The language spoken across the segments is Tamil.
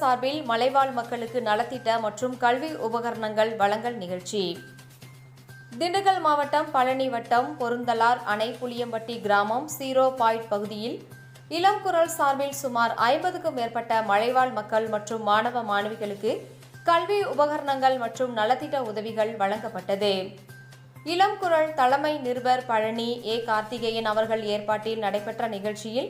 சார்பில் மலைவாழ் மக்களுக்கு நலத்திட்ட மற்றும் கல்வி உபகரணங்கள் வழங்கல் நிகழ்ச்சி. திண்டுக்கல் மாவட்டம் பழனி வட்டம் பொருந்தலார் அணை புளியம்பட்டி கிராமம் சீரோ பாயிண்ட் பகுதியில் இளம் குரல் சார்பில் சுமார் ஐம்பதுக்கும் மேற்பட்ட மலைவாழ் மக்கள் மற்றும் மாணவ மாணவிகளுக்கு கல்வி உபகரணங்கள் மற்றும் நலத்திட்ட உதவிகள் வழங்கப்பட்டது. இளம் குரல் தலைமை நிருபர் பழனி ஏ. கார்த்திகேயன் அவர்கள் ஏற்பாட்டில் நடைபெற்ற நிகழ்ச்சியில்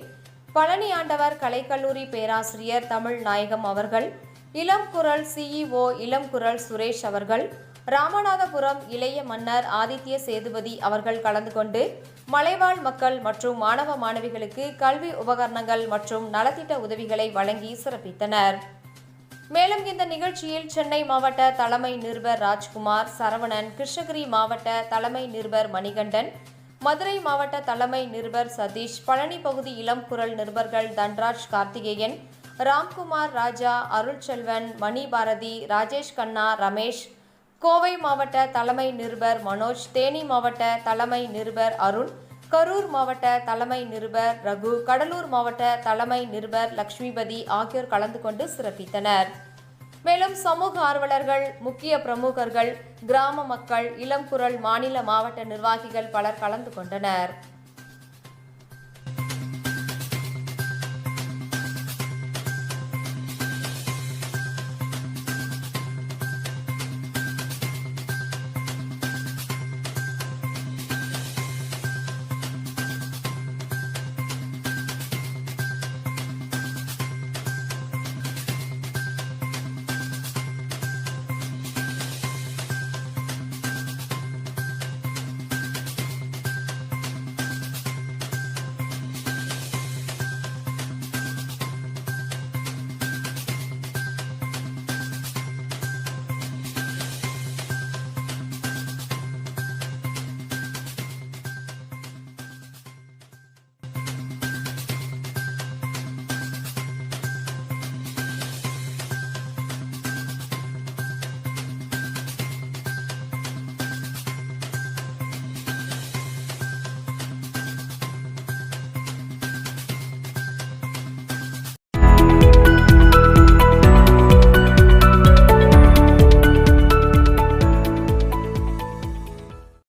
பழனி ஆண்டவர் கலைக்கல்லூரி பேராசிரியர் தமிழ் நாயகம் அவர்கள் இளம் குரல் சிஇஓ இளம் குரல் சுரேஷ் அவர்கள் ராமநாதபுரம் இளைய மன்னர் ஆதித்ய சேதுபதி அவர்கள் கலந்து கொண்டு மலைவாழ் மக்கள் மற்றும் மாணவ மாணவிகளுக்கு கல்வி உபகரணங்கள் மற்றும் நலத்திட்ட உதவிகளை வழங்கி சிறப்பித்தனர். மேலும் இந்த நிகழ்ச்சியில் சென்னை மாவட்ட தலைமை நிருபர் ராஜ்குமார் சரவணன் கிருஷ்ணகிரி மாவட்ட தலைமை நிருபர் மணிகண்டன் மதுரை மாவட்ட தலைமை நிருபர் சதீஷ் பழனி பகுதி இளம் குரல் நிருபர்கள் தன்ராஜ் கார்த்திகேயன் ராம்குமார் ராஜா அருள்செல்வன் மணி பாரதி ராஜேஷ் கண்ணா ரமேஷ் கோவை மாவட்ட தலைமை நிருபர் மனோஜ் தேனி மாவட்ட தலைமை நிருபர் அருண் கரூர் மாவட்ட தலைமை நிருபர் ரகு கடலூர் மாவட்ட தலைமை நிருபர் லக்ஷ்மிபதி ஆகியோர் கலந்து கொண்டு சிறப்பித்தனர். மேலும் சமூக ஆர்வலர்கள் முக்கிய பிரமுகர்கள் கிராம மக்கள் இளம் குரல் மாநில மாவட்ட நிர்வாகிகள் பலர் கலந்து கொண்டனர்.